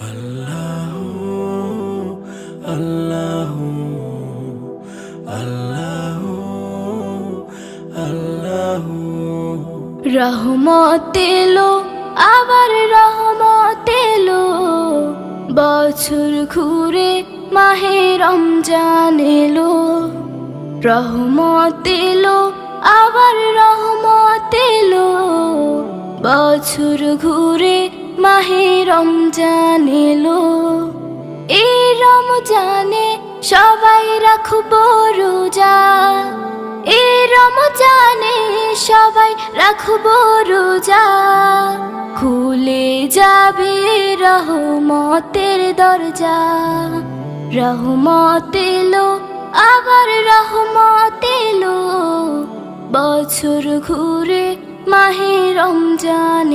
আল্লাহ আল্লাহ আল্লাহ রহমত আবার রহমত এলো। বছর ঘুরে মাহে রমজান এলো। রহমত এলো, আবার রহমত এলো। বছর ঘুরে মাহে রমজান এলো। এই রমজানে সবাই রাখব রোজা। এই রমজানে সবাই রাখব রোজা। খুলে যাবে রহমতের দরজা। রহমত এলো, আবার রহমত এলো। বছর ঘুরে মাহে রমজান